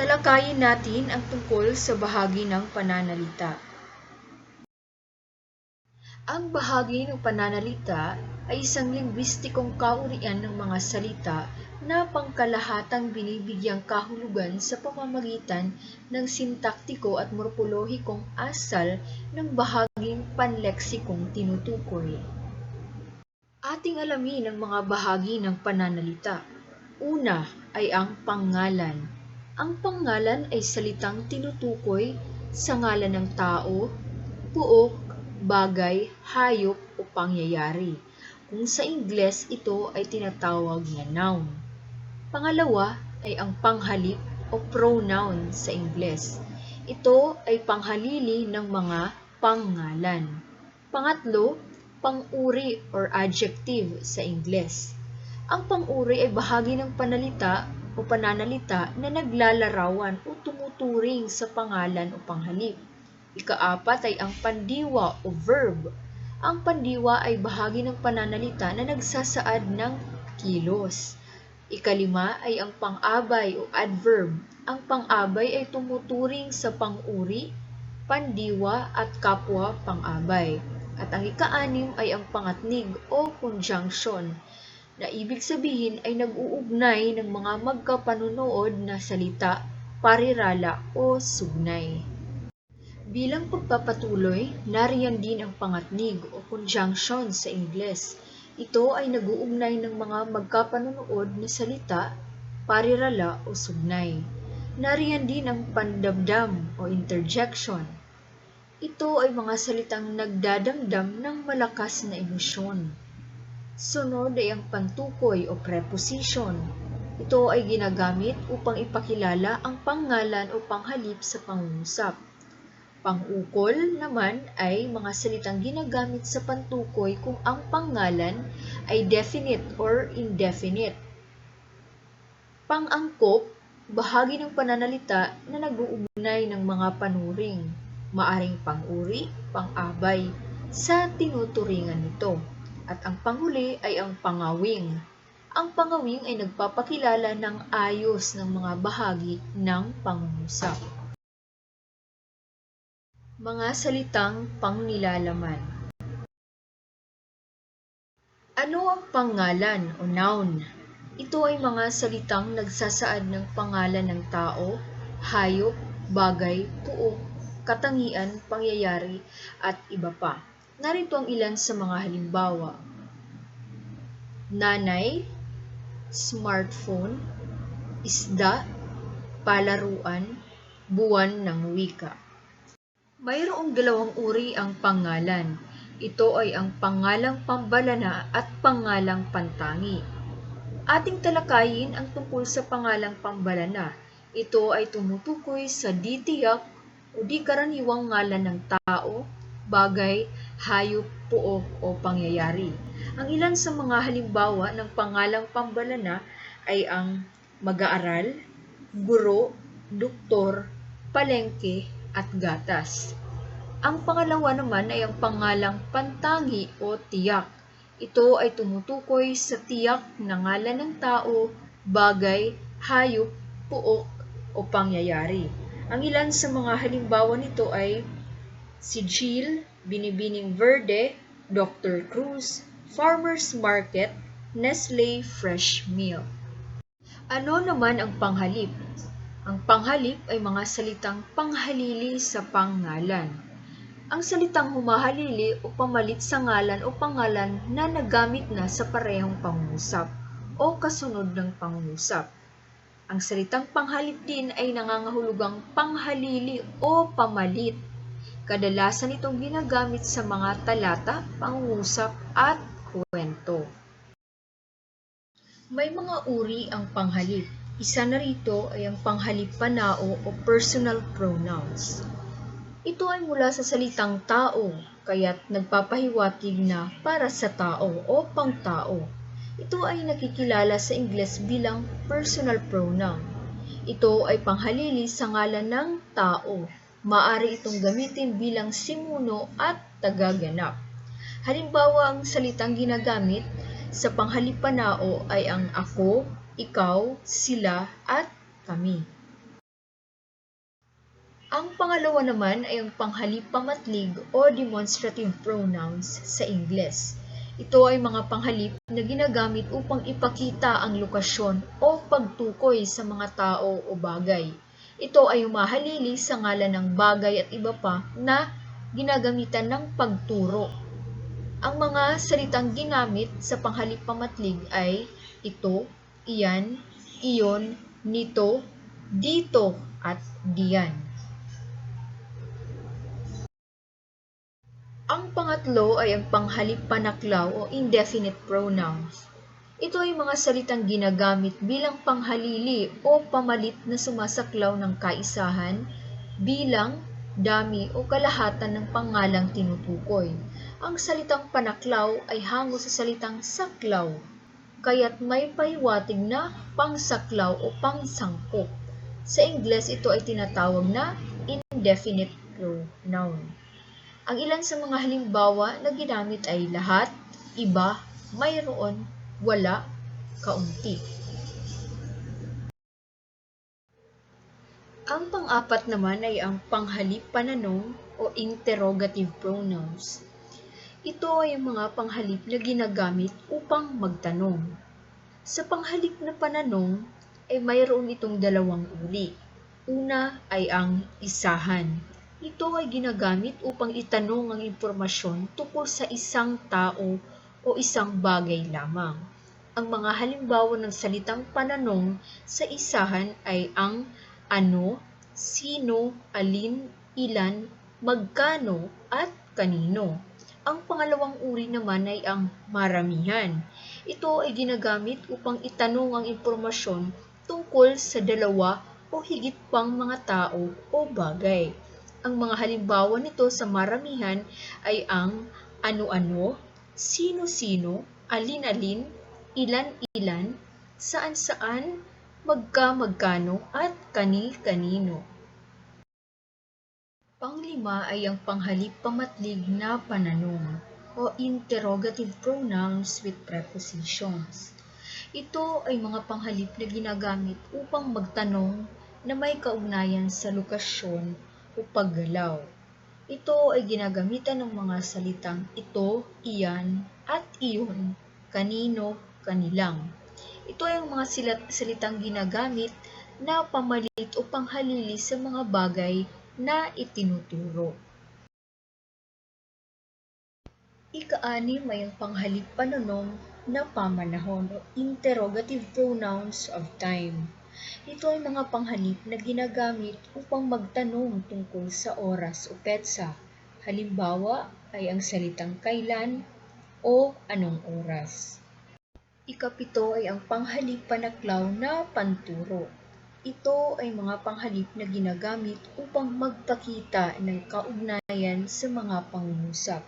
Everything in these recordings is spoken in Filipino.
Talakayin natin ang tungkol sa bahagi ng pananalita. Ang bahagi ng pananalita ay isang lingwistikong kaurian ng mga salita na pangkalahatang binibigyang kahulugan sa pamamagitan ng sintaktiko at morpolohikong asal ng bahaging panleksikong tinutukoy. Ating alamin ang mga bahagi ng pananalita. Una ay ang pangalan. Ang pangalan ay salitang tinutukoy sa ngalan ng tao, puok, bagay, hayop o pangyayari. Kung sa Ingles ito ay tinatawag na noun. Pangalawa ay ang panghalip o pronoun sa Ingles. Ito ay panghalili ng mga pangalan. Pangatlo, pang-uri or adjective sa Ingles. Ang pang-uri ay bahagi ng panalita o pananalita na naglalarawan o tumuturing sa pangalan o panghalip. Ikaapat ay ang pandiwa o verb. Ang pandiwa ay bahagi ng pananalita na nagsasaad ng kilos. Ikalima ay ang pang-abay o adverb. Ang pang-abay ay tumuturing sa pang-uri, pandiwa at kapwa pang-abay. At ang ika-anim ay ang pangatnig o conjunction na ibig sabihin ay nag-uugnay ng mga magkapanunood na salita, parirala o sugnay. Bilang pagpapatuloy, nariyan din ang pangatnig o conjunction sa Ingles. Ito ay nag-uugnay ng mga magkapanunood na salita, parirala o sugnay. Nariyan din ang pandamdam o interjection. Ito ay mga salitang nagdadamdam ng malakas na emosyon. Sunod ay ang pantukoy o preposition. Ito ay ginagamit upang ipakilala ang pangalan o panghalip sa pangungusap. Pangukol naman ay mga salitang ginagamit sa pantukoy kung ang pangalan ay definite or indefinite. Pangangkop, bahagi ng pananalita na nag-uugnay ng mga panuring, maaring pang-uri, pang-abay, sa tinuturingan nito. At ang panghuli ay ang pangawing. Ang pangawing ay nagpapakilala ng ayos ng mga bahagi ng pangungusap. Mga salitang pangnilalaman Ano ang pangalan o noun? Ito ay mga salitang nagsasaad ng pangalan ng tao, hayop, bagay, puok, katangian, pangyayari, at iba pa. Narito ang ilan sa mga halimbawa. Nanay, smartphone, isda, palaruan, buwan ng wika. Mayroong dalawang uri ang pangalan. Ito ay ang pangalang pambalana at pangalang pantangi. Ating talakayin ang tungkol sa pangalang pambalana. Ito ay tumutukoy sa di o di karaniwang ngalan ng tao, bagay, hayop, puok o pangyayari. Ang ilan sa mga halimbawa ng pangalang pambalana ay ang mag-aaral, guro, doktor, palengke, at gatas. Ang pangalawa naman ay ang pangalang pantangi o tiyak. Ito ay tumutukoy sa tiyak na ngalan ng tao, bagay, hayop, puok o pangyayari. Ang ilan sa mga halimbawa nito ay si Jill, Binibining Verde, Dr. Cruz, Farmers Market, Nestle Fresh Milk. Ano naman ang panghalip? Ang panghalip ay mga salitang panghalili sa pangalan. Ang salitang humahalili o pamalit sa ngalan o pangalan na nagamit na sa parehong pangungusap o kasunod ng pangungusap. Ang salitang panghalip din ay nangangahulugang panghalili o pamalit. Kadalasan itong ginagamit sa mga talata, pangungusap at kwento. May mga uri ang panghalip. Isa na rito ay ang panghalip panao o personal pronouns. Ito ay mula sa salitang tao, kaya't nagpapahiwatig na para sa tao o pangtao. Ito ay nakikilala sa Ingles bilang personal pronoun. Ito ay panghalili sa ngalan ng tao. Maari itong gamitin bilang simuno at tagaganap. Halimbawa, ang salitang ginagamit sa panghalipanao ay ang ako, ikaw, sila, at kami. Ang pangalawa naman ay ang panghalip pamatlig o demonstrative pronouns sa Ingles. Ito ay mga panghalip na ginagamit upang ipakita ang lokasyon o pagtukoy sa mga tao o bagay. Ito ay humahalili sa ngalan ng bagay at iba pa na ginagamitan ng pagturo. Ang mga salitang ginamit sa panghalip pamatlig ay ito, iyan, iyon, nito, dito, at diyan. Ang pangatlo ay ang panghalip panaklaw o indefinite pronouns. Ito ay mga salitang ginagamit bilang panghalili o pamalit na sumasaklaw ng kaisahan, bilang, dami o kalahatan ng pangalang tinutukoy. Ang salitang panaklaw ay hango sa salitang saklaw, kaya't may pahiwatig na pangsaklaw o pangsangkop. Sa Ingles, ito ay tinatawag na indefinite pronoun. Ang ilan sa mga halimbawa na ginamit ay lahat, iba, mayroon, wala, kaunti. Ang pang-apat naman ay ang panghalip pananong o interrogative pronouns. Ito ay ang mga panghalip na ginagamit upang magtanong. Sa panghalip na pananong ay mayroon itong dalawang uri. Una ay ang isahan. Ito ay ginagamit upang itanong ang impormasyon tungkol sa isang tao o isang bagay lamang. Ang mga halimbawa ng salitang pananong sa isahan ay ang ano, sino, alin, ilan, magkano, at kanino. Ang pangalawang uri naman ay ang maramihan. Ito ay ginagamit upang itanong ang impormasyon tungkol sa dalawa o higit pang mga tao o bagay. Ang mga halimbawa nito sa maramihan ay ang ano-ano, sino-sino, alin-alin, ilan-ilan, saan-saan, magka-magkano, at kani-kanino. Panglima ay ang panghalip pamatlig na pananong o interrogative pronouns with prepositions. Ito ay mga panghalip na ginagamit upang magtanong na may kaugnayan sa lokasyon o paggalaw. Ito ay ginagamitan ng mga salitang ito, iyan, at iyon, kanino, kanilang. Ito ay ang mga salitang ginagamit na pamalit o panghalili sa mga bagay na itinuturo. Ika-anim ay ang panghalip pananong na pamanahon o interrogative pronouns of time. Ito ay mga panghalip na ginagamit upang magtanong tungkol sa oras o petsa. Halimbawa ay ang salitang kailan o anong oras. Ikapito ay ang panghalip panaklaw na panturo. Ito ay mga panghalip na ginagamit upang magpakita ng kaugnayan sa mga pangungusap.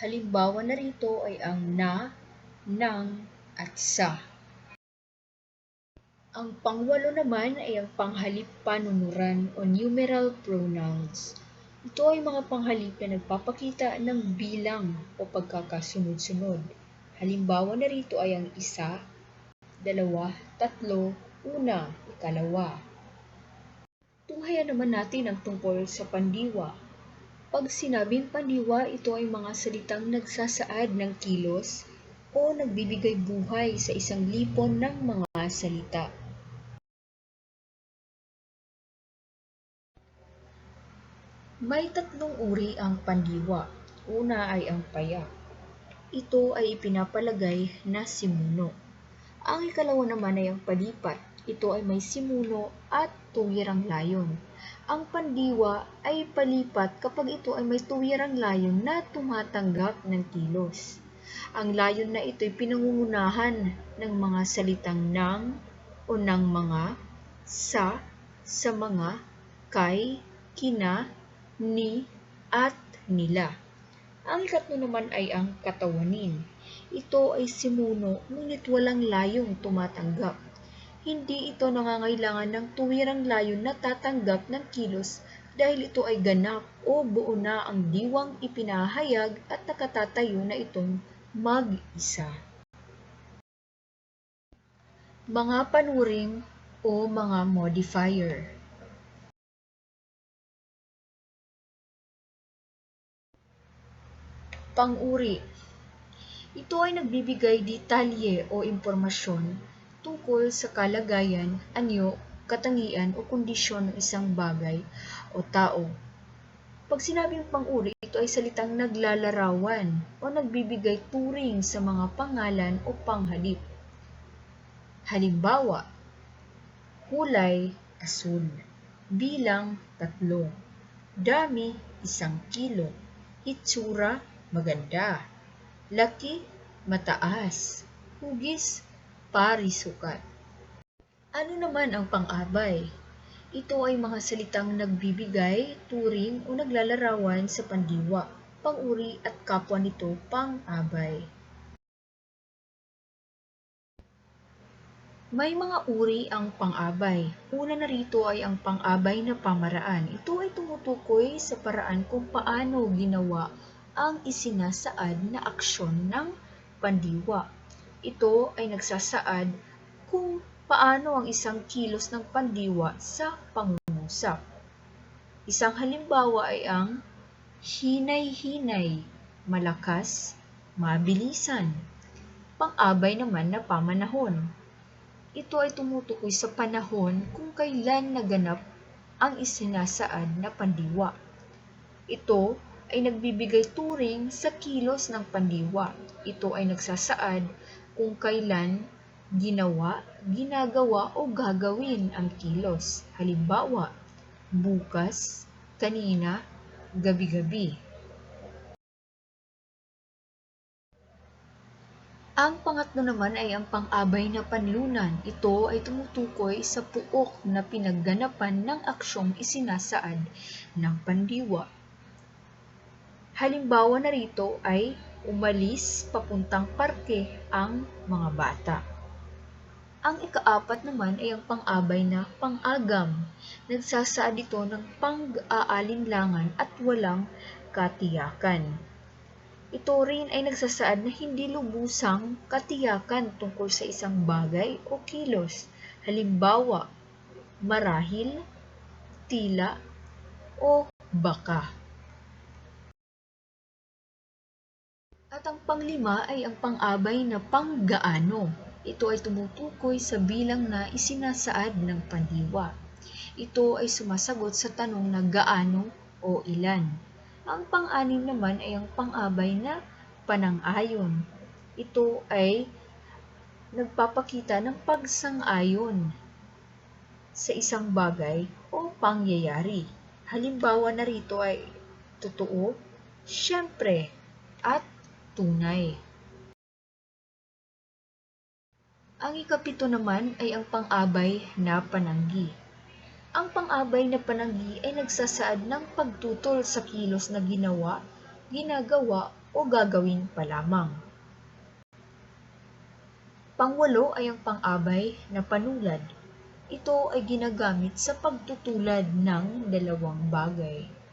Halimbawa na rito ay ang na, nang, at sa. Ang pangwalo naman ay ang panghalip panunuran o numeral pronouns. Ito ay mga panghalip na nagpapakita ng bilang o pagkakasunod-sunod. Halimbawa na rito ay ang isa, dalawa, tatlo, una, ikalawa. Tunghayan naman natin ang tungkol sa pandiwa. Pag sinabing pandiwa, ito ay mga salitang nagsasaad ng kilos o nagbibigay buhay sa isang lipon ng mga salita. May tatlong uri ang pandiwa. Una ay ang payak. Ito ay ipinapalagay na simuno. Ang ikalawa naman ay ang palipat. Ito ay may simuno at tuwirang layon. Ang pandiwa ay palipat kapag ito ay may tuwirang layon na tumatanggap ng kilos. Ang layon na ito ay pinangungunahan ng mga salitang ng o ng mga, sa, sa mga, kay, kina, ni, at nila. Ang ikatlo naman ay ang katawanin. Ito ay simuno ngunit walang layong tumatanggap. Hindi ito nangangailangan ng tuwirang layon na tatanggap ng kilos dahil ito ay ganap o buo na ang diwang ipinahayag at nakatatayo na itong mag-isa. Mga panuring o mga modifier Pang-uri Ito ay nagbibigay detalye o impormasyon tungkol sa kalagayan, anyo, katangian o kondisyon ng isang bagay o tao. Pag sinabing pang-uri, ito ay salitang naglalarawan o nagbibigay turing sa mga pangalan o panghalip. Halimbawa, kulay, asul. Bilang, tatlo. Dami, isang kilo. Itsura, maganda. Laki, mataas. Hugis, parisukat. Ano naman ang pang-abay? Ito ay mga salitang nagbibigay, turing o naglalarawan sa pandiwa, pang-uri at kapwa nito pang-abay. May mga uri ang pang-abay. Una na rito ay ang pang-abay na pamaraan. Ito ay tumutukoy sa paraan kung paano ginawa ang isinasaad na aksyon ng pandiwa. Ito ay nagsasaad kung paano ang isang kilos ng pandiwa sa pangungusap. Isang halimbawa ay ang hinay-hinay, malakas, mabilisan. Pang-abay naman na pamanahon. Ito ay tumutukoy sa panahon kung kailan naganap ang isinasaad na pandiwa. Ito ay nagbibigay turing sa kilos ng pandiwa. Ito ay nagsasaad kung kailan ginawa, ginagawa o gagawin ang kilos. Halimbawa, bukas, kanina, gabi-gabi. Ang pangatlo naman ay ang pang-abay na panlunan. Ito ay tumutukoy sa puok na pinagganapan ng aksyong isinasaad ng pandiwa. Halimbawa na rito ay umalis papuntang parke ang mga bata. Ang ikaapat naman ay ang pang-abay na pang-agam. Nagsasaad ito ng pang-aalinlangan at walang katiyakan. Ito rin ay nagsasaad na hindi lubusang katiyakan tungkol sa isang bagay o kilos. Halimbawa, marahil, tila, o baka. At ang panglima ay ang pang-abay na panggaano. Ito ay tumutukoy sa bilang na isinasaad ng pandiwa. Ito ay sumasagot sa tanong na gaano o ilan. Ang pang-anim naman ay ang pang-abay na panang-ayon. Ito ay nagpapakita ng pagsang-ayon sa isang bagay o pangyayari. Halimbawa na rito ay totoo, syempre, at tunay. Ang ikapito naman ay ang pang-abay na pananggi. Ang pang-abay na pananggi ay nagsasaad ng pagtutol sa kilos na ginawa, ginagawa o gagawin pa lamang. Pangwalo ay ang pang-abay na panulad. Ito ay ginagamit sa pagtutulad ng dalawang bagay.